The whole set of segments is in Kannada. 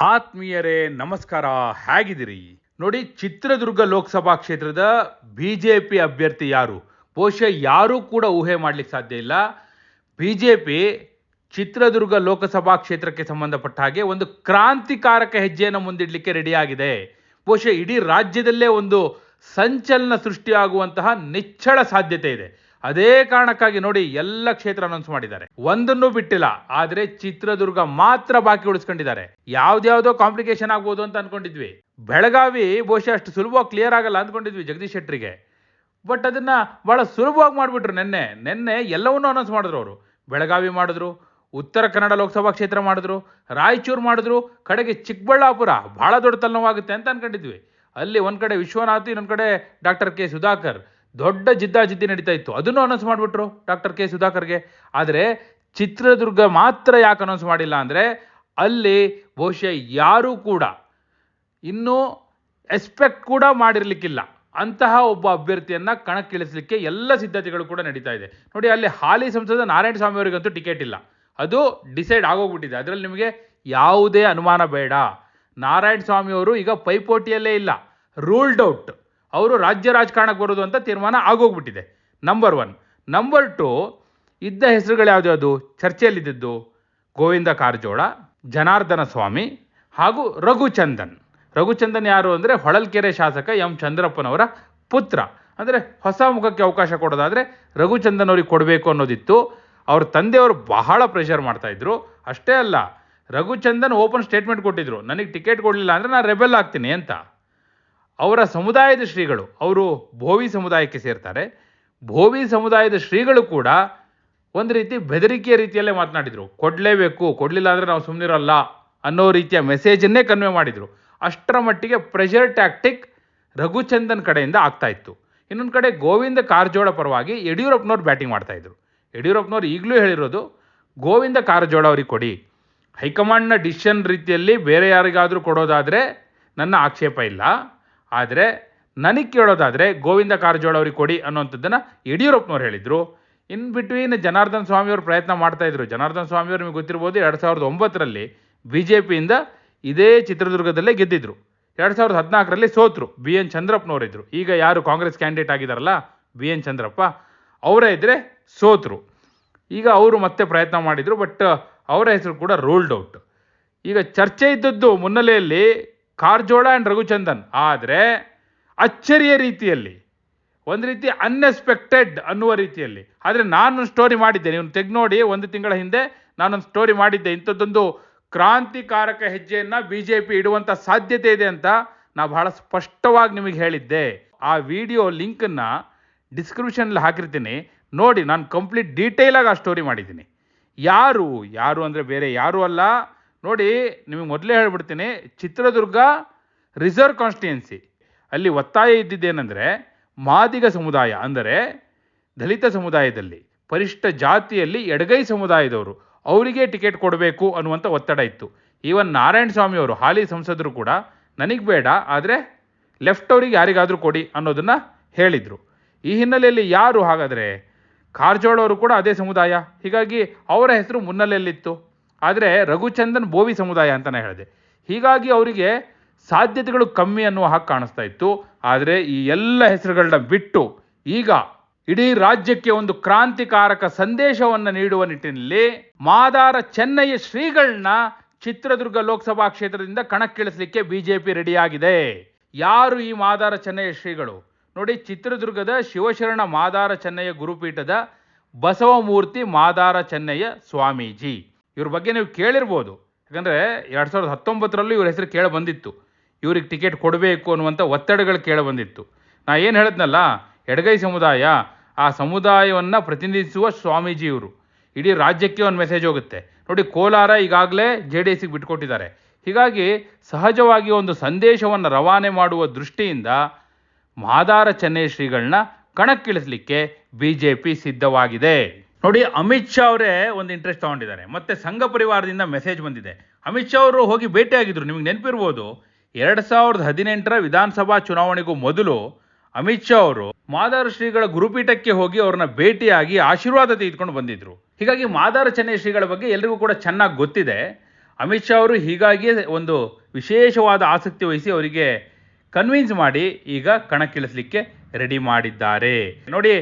ಆತ್ಮೀಯರೇ, ನಮಸ್ಕಾರ. ಹೇಗಿದ್ದೀರಿ? ನೋಡಿ, ಚಿತ್ರದುರ್ಗ ಲೋಕಸಭಾ ಕ್ಷೇತ್ರದ ಬಿ ಜೆ ಪಿ ಅಭ್ಯರ್ಥಿ ಯಾರು? ಬಹುಶಃ ಯಾರೂ ಕೂಡ ಊಹೆ ಮಾಡ್ಲಿಕ್ಕೆ ಸಾಧ್ಯ ಇಲ್ಲ. B J P Chitradurga Lok Sabha ಕ್ಷೇತ್ರಕ್ಕೆ ಸಂಬಂಧಪಟ್ಟ ಹಾಗೆ ಒಂದು ಕ್ರಾಂತಿಕಾರಕ ಹೆಜ್ಜೆಯನ್ನು ಮುಂದಿಡಲಿಕ್ಕೆ ರೆಡಿಯಾಗಿದೆ. ಬಹುಶಃ ಇಡೀ ರಾಜ್ಯದಲ್ಲೇ ಒಂದು ಸಂಚಲನ ಸೃಷ್ಟಿಯಾಗುವಂತಹ ನಿಚ್ಚಳ ಸಾಧ್ಯತೆ ಇದೆ. ಅದೇ ಕಾರಣಕ್ಕಾಗಿ ನೋಡಿ ಎಲ್ಲ ಕ್ಷೇತ್ರ ಅನೌನ್ಸ್ ಮಾಡಿದ್ದಾರೆ. ಒಂದನ್ನು ಬಿಟ್ಟಿಲ್ಲ, ಆದ್ರೆ ಚಿತ್ರದುರ್ಗ ಮಾತ್ರ ಬಾಕಿ ಉಳಿಸ್ಕೊಂಡಿದ್ದಾರೆ. ಯಾವ್ದ್ಯಾವ್ದೋ ಕಾಂಪ್ಲಿಕೇಶನ್ ಆಗ್ಬೋದು ಅಂತ ಅನ್ಕೊಂಡಿದ್ವಿ. ಬೆಳಗಾವಿ ಬಹುಶಃ ಅಷ್ಟು ಸುಲಭವಾಗಿ ಕ್ಲಿಯರ್ ಆಗಲ್ಲ ಅಂದ್ಕೊಂಡಿದ್ವಿ ಜಗದೀಶ್ ಶೆಟ್ಟರಿಗೆ ಬಟ್ ಅದನ್ನ ಬಹಳ ಸುಲಭವಾಗಿ ಮಾಡಿಬಿಟ್ರು ನಿನ್ನೆ. ನಿನ್ನೆ ಎಲ್ಲವನ್ನೂ ಅನೌನ್ಸ್ ಮಾಡಿದ್ರು ಅವರು. ಬೆಳಗಾವಿ ಮಾಡಿದ್ರು, ಉತ್ತರ ಕನ್ನಡ ಲೋಕಸಭಾ ಕ್ಷೇತ್ರ ಮಾಡಿದ್ರು, ರಾಯಚೂರು ಮಾಡಿದ್ರು, ಕಡೆಗೆ ಚಿಕ್ಕಬಳ್ಳಾಪುರ ಬಹಳ ದೊಡ್ಡ ತಲೆನೋವಾಗುತ್ತೆ ಅಂತ ಅನ್ಕೊಂಡಿದ್ವಿ. ಅಲ್ಲಿ ಒಂದ್ ಕಡೆ ವಿಶ್ವನಾಥ್, ಇನ್ನೊಂದ್ ಕಡೆ ಡಾಕ್ಟರ್ ಕೆ ಸುಧಾಕರ್. ದೊಡ್ಡ ಜಿದ್ದಾಜಿದ್ದಿ ನಡೀತಾ ಇತ್ತು. ಅದನ್ನು ಅನೌನ್ಸ್ ಮಾಡಿಬಿಟ್ರು ಡಾಕ್ಟರ್ ಕೆ ಸುಧಾಕರ್ಗೆ. ಆದರೆ ಚಿತ್ರದುರ್ಗ ಮಾತ್ರ ಯಾಕೆ ಅನೌನ್ಸ್ ಮಾಡಿಲ್ಲ ಅಂದರೆ ಅಲ್ಲಿ ಬಹುಶಃ ಯಾರೂ ಕೂಡ ಇನ್ನೂ ಎಕ್ಸ್ಪೆಕ್ಟ್ ಕೂಡ ಮಾಡಿರಲಿಕ್ಕಿಲ್ಲ. ಅಂತಹ ಒಬ್ಬ ಅಭ್ಯರ್ಥಿಯನ್ನು ಕಣಕ್ಕಿಳಿಸಲಿಕ್ಕೆ ಎಲ್ಲ ಸಿದ್ಧತೆಗಳು ಕೂಡ ನಡೀತಾ ಇದೆ. ನೋಡಿ, ಅಲ್ಲಿ ಹಾಲಿ ಸಂಸದ ನಾರಾಯಣ ಸ್ವಾಮಿ ಅವರಿಗಂತೂ ಟಿಕೆಟ್ ಇಲ್ಲ. ಅದು ಡಿಸೈಡ್ ಆಗೋಗ್ಬಿಟ್ಟಿದೆ. ಅದರಲ್ಲಿ ನಿಮಗೆ ಯಾವುದೇ ಅನುಮಾನ ಬೇಡ. ನಾರಾಯಣ ಸ್ವಾಮಿ ಅವರು ಈಗ ಪೈಪೋಟಿಯಲ್ಲೇ ಇಲ್ಲ. ರೂಲ್ಡ್ ಔಟ್ ಅವರು ರಾಜ್ಯ ರಾಜಕಾರಣಕ್ಕೆ ಬರೋದು ಅಂತ ತೀರ್ಮಾನ ಆಗೋಗ್ಬಿಟ್ಟಿದೆ. ನಂಬರ್ ಒನ್ ನಂಬರ್ ಟು ಇದ್ದ ಹೆಸರುಗಳು ಯಾವುದ್ಯಾವುದು ಚರ್ಚೆಯಲ್ಲಿದ್ದದ್ದು ಗೋವಿಂದ ಕಾರಜೋಳ, ಜನಾರ್ದನ ಸ್ವಾಮಿ ಹಾಗೂ ರಘುಚಂದನ್. ರಘುಚಂದನ್ ಯಾರು ಅಂದರೆ ಹೊಳಲ್ಕೆರೆ ಶಾಸಕ ಎಂ ಚಂದ್ರಪ್ಪನವರ ಪುತ್ರ. ಅಂದರೆ ಹೊಸ ಮುಖಕ್ಕೆ ಅವಕಾಶ ಕೊಡೋದಾದರೆ ರಘುಚಂದನ್ ಅವ್ರಿಗೆ ಕೊಡಬೇಕು ಅನ್ನೋದಿತ್ತು. ಅವ್ರ ತಂದೆಯವರು ಬಹಳ ಪ್ರೆಷರ್ ಮಾಡ್ತಾಯಿದ್ರು ಅಷ್ಟೇ ಅಲ್ಲ, ರಘುಚಂದನ್ ಓಪನ್ ಸ್ಟೇಟ್ಮೆಂಟ್ ಕೊಟ್ಟಿದ್ರು. ನನಗೆ ಟಿಕೆಟ್ ಕೊಡಲಿಲ್ಲ ಅಂದರೆ ನಾನು ರೆಬೆಲ್ ಆಗ್ತೀನಿ ಅಂತ. ಅವರ ಸಮುದಾಯದ ಶ್ರೀಗಳು, ಅವರು ಭೋವಿ ಸಮುದಾಯಕ್ಕೆ ಸೇರ್ತಾರೆ. ಭೋವಿ ಸಮುದಾಯದ ಶ್ರೀಗಳು ಕೂಡ ಒಂದು ರೀತಿ ಬೆದರಿಕೆಯ ರೀತಿಯಲ್ಲೇ ಮಾತನಾಡಿದರು. ಕೊಡಲೇಬೇಕು, ಕೊಡಲಿಲ್ಲ ಅಂದರೆ ನಾವು ಸುಮ್ಮನಿರಲ್ಲ ಅನ್ನೋ ರೀತಿಯ ಮೆಸೇಜನ್ನೇ ಕನ್ವೆ ಮಾಡಿದರು. ಅಷ್ಟರ ಮಟ್ಟಿಗೆ ಪ್ರೆಷರ್ ಟ್ಯಾಕ್ಟಿಕ್ ರಘುಚಂದನ್ ಕಡೆಯಿಂದ ಆಗ್ತಾ ಇತ್ತು. ಇನ್ನೊಂದು ಕಡೆ ಗೋವಿಂದ ಕಾರಜೋಳ ಪರವಾಗಿ ಯಡಿಯೂರಪ್ಪನವ್ರು ಬ್ಯಾಟಿಂಗ್ ಮಾಡ್ತಾಯಿದ್ರು ಯಡಿಯೂರಪ್ಪನವ್ರು ಈಗಲೂ ಹೇಳಿರೋದು, ಗೋವಿಂದ ಕಾರಜೋಳ ಅವ್ರಿಗೆ ಕೊಡಿ. ಹೈಕಮಾಂಡ್ನ ಡಿಸಿಷನ್ ರೀತಿಯಲ್ಲಿ ಬೇರೆ ಯಾರಿಗಾದರೂ ಕೊಡೋದಾದರೆ ನನ್ನ ಆಕ್ಷೇಪ ಇಲ್ಲ. ಆದರೆ ನನಗೆ ಕೇಳೋದಾದರೆ ಗೋವಿಂದ ಕಾರಜೋಳ ಅವ್ರಿಗೆ ಕೊಡಿ ಅನ್ನೋಂಥದ್ದನ್ನು ಯಡಿಯೂರಪ್ಪನವ್ರು ಹೇಳಿದರು. ಇನ್ ಬಿಟ್ವೀನ್ ಜನಾರ್ದನ್ ಸ್ವಾಮಿಯವರು ಪ್ರಯತ್ನ ಮಾಡ್ತಾ ಇದ್ರು. ಜನಾರ್ದನ್ ಸ್ವಾಮಿಯವರು ನಿಮಗೆ ಗೊತ್ತಿರ್ಬೋದು ಎರಡು ಸಾವಿರದ ಒಂಬತ್ತರಲ್ಲಿ ಬಿ ಜೆ ಪಿಯಿಂದ ಇದೇ ಚಿತ್ರದುರ್ಗದಲ್ಲೇ ಗೆದ್ದಿದ್ರು. ಎರಡು ಸಾವಿರದ ಹದಿನಾಲ್ಕರಲ್ಲಿ ಸೋತರು. ಬಿ ಎನ್ ಚಂದ್ರಪ್ಪನವರಿದ್ದರು ಈಗ ಯಾರು ಕಾಂಗ್ರೆಸ್ ಕ್ಯಾಂಡಿಡೇಟ್ ಆಗಿದಾರಲ್ಲ, ಬಿ ಎನ್ ಚಂದ್ರಪ್ಪ, ಅವರೇ ಇದ್ದರೆ ಸೋತರು. ಈಗ ಅವರು ಮತ್ತೆ ಪ್ರಯತ್ನ ಮಾಡಿದರು, ಬಟ್ ಅವರ ಹೆಸರು ಕೂಡ ರೂಲ್ಡ್ ಔಟ್. ಈಗ ಚರ್ಚೆ ಇದ್ದದ್ದು ಮುನ್ನೆಲೆಯಲ್ಲಿ ಕಾರಜೋಳ ಆ್ಯಂಡ್ ರಘುಚಂದನ್. ಆದರೆ ಅಚ್ಚರಿಯ ರೀತಿಯಲ್ಲಿ, ಒಂದು ರೀತಿ ಅನ್ಎಕ್ಸ್ಪೆಕ್ಟೆಡ್ ಅನ್ನುವ ರೀತಿಯಲ್ಲಿ. ಆದರೆ ನಾನು ಸ್ಟೋರಿ ಮಾಡಿದ್ದೆ. ನೀವು ತೆಗ್ ನೋಡಿ, ಒಂದು ತಿಂಗಳ ಹಿಂದೆ ನಾನೊಂದು ಸ್ಟೋರಿ ಮಾಡಿದ್ದೆ. ಇಂಥದ್ದೊಂದು ಕ್ರಾಂತಿಕಾರಕ ಹೆಜ್ಜೆಯನ್ನು ಬಿ ಜೆ ಪಿ ಇಡುವಂಥ ಸಾಧ್ಯತೆ ಇದೆ ಅಂತ ನಾ ಬಹಳ ಸ್ಪಷ್ಟವಾಗಿ ನಿಮಗೆ ಹೇಳಿದ್ದೆ. ಆ ವಿಡಿಯೋ ಲಿಂಕನ್ನು ಡಿಸ್ಕ್ರಿಪ್ಷನಲ್ಲಿ ಹಾಕಿರ್ತೀನಿ. ನೋಡಿ, ನಾನು ಕಂಪ್ಲೀಟ್ ಡೀಟೇಲಾಗಿ ಆ ಸ್ಟೋರಿ ಮಾಡಿದ್ದೀನಿ. ಯಾರು ಯಾರು ಅಂದರೆ ಬೇರೆ ಯಾರೂ ಅಲ್ಲ. ನೋಡಿ, ನಿಮಗೆ ಮೊದಲೇ ಹೇಳ್ಬಿಡ್ತೀನಿ, ಚಿತ್ರದುರ್ಗ ರಿಸರ್ವ್ ಕಾನ್ಸ್ಟಿಟ್ಯೂನ್ಸಿ ಅಲ್ಲಿ ಒತ್ತಾಯ ಇದ್ದಿದ್ದೇನೆಂದರೆ, ಮಾದಿಗ ಸಮುದಾಯ, ಅಂದರೆ ದಲಿತ ಸಮುದಾಯದಲ್ಲಿ, ಪರಿಷ್ಠ ಜಾತಿಯಲ್ಲಿ ಎಡಗೈ ಸಮುದಾಯದವರು, ಅವರಿಗೆ ಟಿಕೆಟ್ ಕೊಡಬೇಕು ಅನ್ನುವಂಥ ಒತ್ತಡ ಇತ್ತು. ಈವನ್ ನಾರಾಯಣ ಸ್ವಾಮಿ ಅವರು, ಹಾಲಿ ಸಂಸದರು ಕೂಡ, ನನಗೆ ಬೇಡ, ಆದರೆ ಲೆಫ್ಟ್ ಅವರಿಗೆ ಯಾರಿಗಾದರೂ ಕೊಡಿ ಅನ್ನೋದನ್ನು ಹೇಳಿದರು. ಈ ಹಿನ್ನೆಲೆಯಲ್ಲಿ ಯಾರು ಹಾಗಾದರೆ ಕಾರ್ಜೋಳವರು ಕೂಡ ಅದೇ ಸಮುದಾಯ. ಹೀಗಾಗಿ ಅವರ ಹೆಸರು ಮುನ್ನೆಲೆಯಲ್ಲಿತ್ತು. ಆದರೆ ರಘುಚಂದನ್ ಬೋವಿ ಸಮುದಾಯ ಅಂತಲೇ ಹೇಳಿದೆ. ಹೀಗಾಗಿ ಅವರಿಗೆ ಸಾಧ್ಯತೆಗಳು ಕಮ್ಮಿ ಅನ್ನುವ ಹಾಗೆ ಕಾಣಿಸ್ತಾ ಇತ್ತು. ಆದರೆ ಈ ಎಲ್ಲ ಹೆಸರುಗಳನ್ನ ಬಿಟ್ಟು ಈಗ ಇಡೀ ರಾಜ್ಯಕ್ಕೆ ಒಂದು ಕ್ರಾಂತಿಕಾರಕ ಸಂದೇಶವನ್ನು ನೀಡುವ ನಿಟ್ಟಿನಲ್ಲಿ ಮಾದಾರ ಚೆನ್ನಯ್ಯ ಶ್ರೀಗಳನ್ನ ಚಿತ್ರದುರ್ಗ ಲೋಕಸಭಾ ಕ್ಷೇತ್ರದಿಂದ ಕಣಕ್ಕಿಳಿಸಲಿಕ್ಕೆ ಬಿಜೆಪಿ ರೆಡಿಯಾಗಿದೆ. ಯಾರು ಈ ಮಾದಾರ ಚೆನ್ನಯ್ಯ ಶ್ರೀಗಳು? ನೋಡಿ, ಚಿತ್ರದುರ್ಗದ ಶಿವಶರಣ ಮಾದಾರ ಚೆನ್ನಯ್ಯ ಗುರುಪೀಠದ ಬಸವಮೂರ್ತಿ ಮಾದಾರ ಚೆನ್ನಯ್ಯ ಸ್ವಾಮೀಜಿ. ಇವ್ರ ಬಗ್ಗೆ ನೀವು ಕೇಳಿರ್ಬೋದು. ಯಾಕಂದರೆ ಎರಡು ಸಾವಿರದ ಹತ್ತೊಂಬತ್ತರಲ್ಲೂ ಇವ್ರ ಹೆಸರು ಕೇಳ ಬಂದಿತ್ತು. ಇವ್ರಿಗೆ ಟಿಕೆಟ್ ಕೊಡಬೇಕು ಅನ್ನುವಂಥ ಒತ್ತಡಗಳು ಕೇಳ ಬಂದಿತ್ತು. ನಾ ಏನು ಹೇಳಿದ್ನಲ್ಲ, ಎಡಗೈ ಸಮುದಾಯ ಆ ಸಮುದಾಯವನ್ನು ಪ್ರತಿನಿಧಿಸುವ ಸ್ವಾಮೀಜಿ ಇವರು. ಇಡೀ ರಾಜ್ಯಕ್ಕೆ ಒಂದು ಮೆಸೇಜ್ ಹೋಗುತ್ತೆ. ನೋಡಿ, ಕೋಲಾರ ಈಗಾಗಲೇ ಜೆ ಡಿ ಎಸ್ಗೆ ಬಿಟ್ಕೊಟ್ಟಿದ್ದಾರೆ. ಹೀಗಾಗಿ ಸಹಜವಾಗಿ ಒಂದು ಸಂದೇಶವನ್ನು ರವಾನೆ ಮಾಡುವ ದೃಷ್ಟಿಯಿಂದ ಮಾದಾರ ಚೆನ್ನೈ ಶ್ರೀಗಳನ್ನ ಕಣಕ್ಕಿಳಿಸಲಿಕ್ಕೆ ಬಿ ಜೆ ಪಿ ಸಿದ್ಧವಾಗಿದೆ. ನೋಡಿ, ಅಮಿತ್ ಶಾ ಅವರೇ ಒಂದು ಇಂಟ್ರೆಸ್ಟ್ ತಗೊಂಡಿದ್ದಾರೆ. ಮತ್ತೆ ಸಂಘ ಪರಿವಾರದಿಂದ ಮೆಸೇಜ್ ಬಂದಿದೆ. ಅಮಿತ್ ಶಾ ಅವರು ಹೋಗಿ ಭೇಟಿಯಾಗಿದ್ದರು ನಿಮಗೆ ನೆನಪಿರ್ಬೋದು, ಎರಡು ಸಾವಿರದ ಹದಿನೆಂಟರ ವಿಧಾನಸಭಾ ಚುನಾವಣೆಗೂ ಮೊದಲು ಅಮಿತ್ ಶಾ ಅವರು ಮಾದಾರ ಶ್ರೀಗಳ ಗುರುಪೀಠಕ್ಕೆ ಹೋಗಿ ಅವ್ರನ್ನ ಭೇಟಿಯಾಗಿ ಆಶೀರ್ವಾದ ತೆಗೆದುಕೊಂಡು ಬಂದಿದ್ರು. ಹೀಗಾಗಿ ಮಾದಾರ ಚೆನ್ನೈ ಶ್ರೀಗಳ ಬಗ್ಗೆ ಎಲ್ರಿಗೂ ಕೂಡ ಚೆನ್ನಾಗಿ ಗೊತ್ತಿದೆ. ಅಮಿತ್ ಶಾ ಅವರು ಹೀಗಾಗಿ ಒಂದು ವಿಶೇಷವಾದ ಆಸಕ್ತಿ ವಹಿಸಿ ಅವರಿಗೆ ಕನ್ವಿನ್ಸ್ ಮಾಡಿ ಈಗ ಕಣಕ್ಕಿಳಿಸಲಿಕ್ಕೆ ರೆಡಿ ಮಾಡಿದ್ದಾರೆ. ನೋಡಿ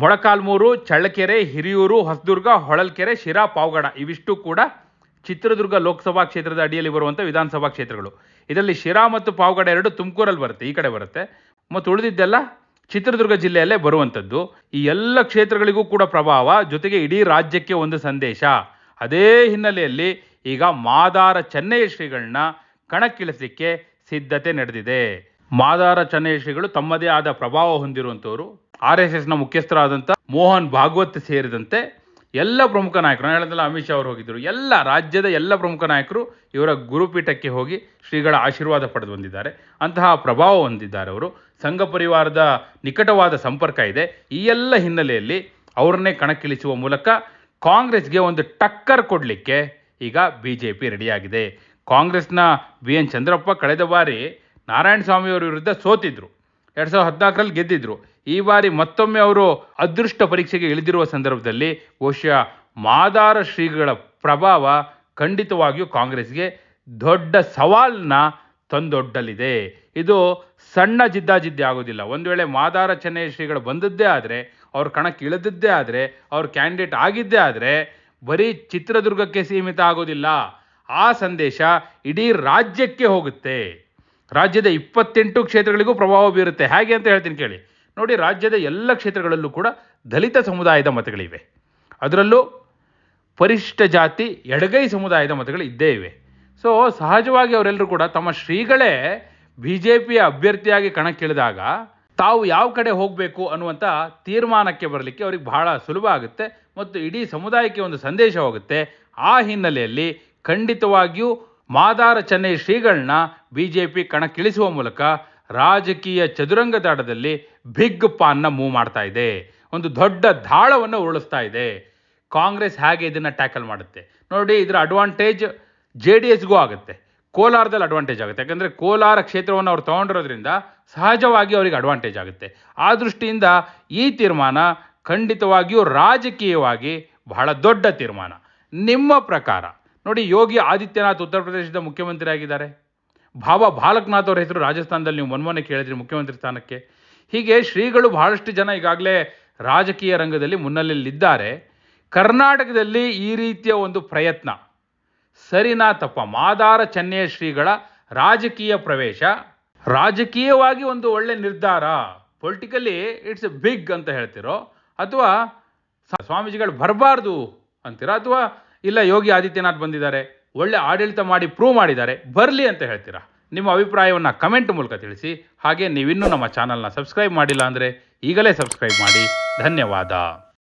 ಮೊಳಕಾಲ್ಮೂರು, ಚಳ್ಳಕೆರೆ, ಹಿರಿಯೂರು, ಹೊಸದುರ್ಗ, ಹೊಳಲ್ಕೆರೆ, ಶಿರಾ, ಪಾವಗಡ ಇವಿಷ್ಟು ಕೂಡ ಚಿತ್ರದುರ್ಗ ಲೋಕಸಭಾ ಕ್ಷೇತ್ರದ ಅಡಿಯಲ್ಲಿ ಬರುವಂಥ ವಿಧಾನಸಭಾ ಕ್ಷೇತ್ರಗಳು. ಇದರಲ್ಲಿ ಶಿರಾ ಮತ್ತು ಪಾವಗಡ ಎರಡು ತುಮಕೂರಲ್ಲಿ ಬರುತ್ತೆ, ಈ ಕಡೆ ಬರುತ್ತೆ. ಮತ್ತು ಉಳಿದಿದ್ದೆಲ್ಲ ಚಿತ್ರದುರ್ಗ ಜಿಲ್ಲೆಯಲ್ಲೇ ಬರುವಂಥದ್ದು. ಈ ಎಲ್ಲ ಕ್ಷೇತ್ರಗಳಿಗೂ ಕೂಡ ಪ್ರಭಾವ, ಜೊತೆಗೆ ಇಡೀ ರಾಜ್ಯಕ್ಕೆ ಒಂದು ಸಂದೇಶ. ಅದೇ ಹಿನ್ನೆಲೆಯಲ್ಲಿ ಈಗ ಮಾದಾರ ಚೆನ್ನಯ್ಯ ಶ್ರೀಗಳನ್ನ ಕಣಕ್ಕಿಳಿಸಲಿಕ್ಕೆ ಸಿದ್ಧತೆ ನಡೆದಿದೆ. ಮಾದಾರ ಚೆನ್ನಯ್ಯ ತಮ್ಮದೇ ಆದ ಪ್ರಭಾವ ಹೊಂದಿರುವಂಥವರು ಆರ್ ಎಸ್ ಎಸ್ನ ಮುಖ್ಯಸ್ಥರಾದಂಥ ಮೋಹನ್ ಭಾಗವತ್ ಸೇರಿದಂತೆ ಎಲ್ಲ ಪ್ರಮುಖ ನಾಯಕರು, ನಾನು ಹೇಳಿದ್ನಲ್ಲ ಅಮಿತ್ ಶಾ ಅವರು ಹೋಗಿದ್ದರು ಎಲ್ಲ ರಾಜ್ಯದ ಎಲ್ಲ ಪ್ರಮುಖ ನಾಯಕರು ಇವರ ಗುರುಪೀಠಕ್ಕೆ ಹೋಗಿ ಶ್ರೀಗಳ ಆಶೀರ್ವಾದ ಪಡೆದು ಬಂದಿದ್ದಾರೆ. ಅಂತಹ ಪ್ರಭಾವ ಹೊಂದಿದ್ದಾರೆ ಅವರು. ಸಂಘ ಪರಿವಾರದ ನಿಕಟವಾದ ಸಂಪರ್ಕ ಇದೆ. ಈ ಎಲ್ಲ ಹಿನ್ನೆಲೆಯಲ್ಲಿ ಅವರನ್ನೇ ಕಣಕ್ಕಿಳಿಸುವ ಮೂಲಕ ಕಾಂಗ್ರೆಸ್ಗೆ ಒಂದು ಟಕ್ಕರ್ ಕೊಡಲಿಕ್ಕೆ ಈಗ ಬಿ ಜೆ ಪಿ ರೆಡಿಯಾಗಿದೆ. ಕಾಂಗ್ರೆಸ್ನ ಬಿ ಎನ್ ಚಂದ್ರಪ್ಪ ಕಳೆದ ಬಾರಿ ನಾರಾಯಣ ಸ್ವಾಮಿಯವರ ವಿರುದ್ಧ ಸೋತಿದ್ರು. ಎರಡು ಸಾವಿರದ ಹದಿನಾಲ್ಕರಲ್ಲಿ ಗೆದ್ದಿದ್ರು. ಈ ಬಾರಿ ಮತ್ತೊಮ್ಮೆ ಅವರು ಅದೃಷ್ಟ ಪರೀಕ್ಷೆಗೆ ಇಳಿದಿರುವ ಸಂದರ್ಭದಲ್ಲಿ ಬಹುಶಃ ಮಾದಾರ ಶ್ರೀಗಳ ಪ್ರಭಾವ ಖಂಡಿತವಾಗಿಯೂ ಕಾಂಗ್ರೆಸ್ಗೆ ದೊಡ್ಡ ಸವಾಲನ್ನ ತಂದೊಡ್ಡಲಿದೆ. ಇದು ಸಣ್ಣ ಜಿದ್ದಾಜಿದ್ದಿ ಆಗೋದಿಲ್ಲ. ಒಂದು ವೇಳೆ ಮಾದಾರ ಚೆನ್ನಯ್ಯ ಶ್ರೀಗಳು ಬಂದದ್ದೇ ಆದರೆ, ಅವ್ರ ಕಣಕ್ಕೆ ಇಳಿದದ್ದೇ ಆದರೆ, ಅವ್ರ ಕ್ಯಾಂಡಿಡೇಟ್ ಆಗಿದ್ದೇ ಆದರೆ ಬರೀ ಚಿತ್ರದುರ್ಗಕ್ಕೆ ಸೀಮಿತ ಆಗೋದಿಲ್ಲ. ಆ ಸಂದೇಶ ಇಡೀ ರಾಜ್ಯಕ್ಕೆ ಹೋಗುತ್ತೆ. ರಾಜ್ಯದ ಇಪ್ಪತ್ತೆಂಟು ಕ್ಷೇತ್ರಗಳಿಗೂ ಪ್ರಭಾವ ಬೀರುತ್ತೆ. ಹೇಗೆ ಅಂತ ಹೇಳ್ತೀನಿ ಕೇಳಿ. ನೋಡಿ, ರಾಜ್ಯದ ಎಲ್ಲ ಕ್ಷೇತ್ರಗಳಲ್ಲೂ ಕೂಡ ದಲಿತ ಸಮುದಾಯದ ಮತಗಳಿವೆ. ಅದರಲ್ಲೂ ಪರಿಶಿಷ್ಟ ಜಾತಿ, ಎಡಗೈ ಸಮುದಾಯದ ಮತಗಳು ಇದ್ದೇ ಇವೆ. ಸೊ ಸಹಜವಾಗಿ ಅವರೆಲ್ಲರೂ ಕೂಡ ತಮ್ಮ ಶ್ರೀಗಳೇ ಬಿ ಜೆ ಪಿಯ ಅಭ್ಯರ್ಥಿಯಾಗಿ ಕಣಕ್ಕಿಳಿದಾಗ ತಾವು ಯಾವ ಕಡೆ ಹೋಗಬೇಕು ಅನ್ನುವಂಥ ತೀರ್ಮಾನಕ್ಕೆ ಬರಲಿಕ್ಕೆ ಅವ್ರಿಗೆ ಬಹಳ ಸುಲಭ ಆಗುತ್ತೆ ಮತ್ತು ಇಡೀ ಸಮುದಾಯಕ್ಕೆ ಒಂದು ಸಂದೇಶ ಹೋಗುತ್ತೆ. ಆ ಹಿನ್ನೆಲೆಯಲ್ಲಿ ಖಂಡಿತವಾಗಿಯೂ ಮಾದಾರ ಚೆನ್ನೈ ಶ್ರೀಗಳನ್ನ ಬಿ ಜೆ ಪಿ ಕಣಕ್ಕಿಳಿಸುವ ಮೂಲಕ ರಾಜಕೀಯ ಚದುರಂಗದಾಟದಲ್ಲಿ ಬಿಗ್ ಪಾನ್ನ ಮೂವ್ ಮಾಡ್ತಾ ಇದೆ. ಒಂದು ದೊಡ್ಡ ದಾಳವನ್ನು ಉರುಳಿಸ್ತಾ ಇದೆ. ಕಾಂಗ್ರೆಸ್ ಹೇಗೆ ಇದನ್ನು ಟ್ಯಾಕಲ್ ಮಾಡುತ್ತೆ? ನೋಡಿ, ಇದರ ಅಡ್ವಾಂಟೇಜ್ ಜೆ ಡಿ ಎಸ್ಗೂ ಆಗುತ್ತೆ. ಕೋಲಾರದಲ್ಲಿ ಅಡ್ವಾಂಟೇಜ್ ಆಗುತ್ತೆ. ಯಾಕಂದರೆ ಕೋಲಾರ ಕ್ಷೇತ್ರವನ್ನು ಅವ್ರು ತೊಗೊಂಡಿರೋದ್ರಿಂದ ಸಹಜವಾಗಿ ಅವರಿಗೆ ಅಡ್ವಾಂಟೇಜ್ ಆಗುತ್ತೆ. ಆ ದೃಷ್ಟಿಯಿಂದ ಈ ತೀರ್ಮಾನ ಖಂಡಿತವಾಗಿಯೂ ರಾಜಕೀಯವಾಗಿ ಬಹಳ ದೊಡ್ಡ ತೀರ್ಮಾನ. ನಿಮ್ಮ ಪ್ರಕಾರ? ನೋಡಿ, ಯೋಗಿ ಆದಿತ್ಯನಾಥ್ ಉತ್ತರ ಪ್ರದೇಶದ ಮುಖ್ಯಮಂತ್ರಿ ಆಗಿದ್ದಾರೆ ಬಾಬಾ ಬಾಲಕನಾಥ್ ಅವರ ಹೆಸರು ರಾಜಸ್ಥಾನದಲ್ಲಿ ನೀವು ಮೊನ್ನೆ ಕೇಳಿದ್ರಿ ಮುಖ್ಯಮಂತ್ರಿ ಸ್ಥಾನಕ್ಕೆ. ಹೀಗೆ ಶ್ರೀಗಳು ಬಹಳಷ್ಟು ಜನ ಈಗಾಗಲೇ ರಾಜಕೀಯ ರಂಗದಲ್ಲಿ ಮುನ್ನೆಲೆಯಲ್ಲಿದ್ದಾರೆ. ಕರ್ನಾಟಕದಲ್ಲಿ ಈ ರೀತಿಯ ಒಂದು ಪ್ರಯತ್ನ. ಸರಿನಾ ತಪ್ಪ, ಮಾದಾರ ಚೆನ್ನಯ ಶ್ರೀಗಳ ರಾಜಕೀಯ ಪ್ರವೇಶ, ರಾಜಕೀಯವಾಗಿ ಒಂದು ಒಳ್ಳೆ ನಿರ್ಧಾರ, ಪೊಲಿಟಿಕಲಿ ಇಟ್ಸ್ ಎ ಬಿಗ್ ಅಂತ ಹೇಳ್ತಿರೋ, ಅಥವಾ ಸ್ವಾಮೀಜಿಗಳು ಬರಬಾರ್ದು ಅಂತೀರಾ, ಅಥವಾ ಇಲ್ಲ ಯೋಗಿ ಆದಿತ್ಯನಾಥ್ ಬಂದಿದ್ದಾರೆ? ಒಳ್ಳೆ ಆಡಳಿತ ಮಾಡಿ ಪ್ರೂವ್ ಮಾಡಿದ್ದಾರೆ. ಬರಲಿ ಅಂತ ಹೇಳ್ತೀರಾ? ನಿಮ್ಮ ಅಭಿಪ್ರಾಯವನ್ನು ಕಮೆಂಟ್ ಮೂಲಕ ತಿಳಿಸಿ. ಹಾಗೆ ನೀವಿನ್ನೂ ನಮ್ಮ ಚಾನಲ್ನ ಸಬ್ಸ್ಕ್ರೈಬ್ ಮಾಡಿಲ್ಲ ಅಂದರೆ ಈಗಲೇ ಸಬ್ಸ್ಕ್ರೈಬ್ ಮಾಡಿ. ಧನ್ಯವಾದ.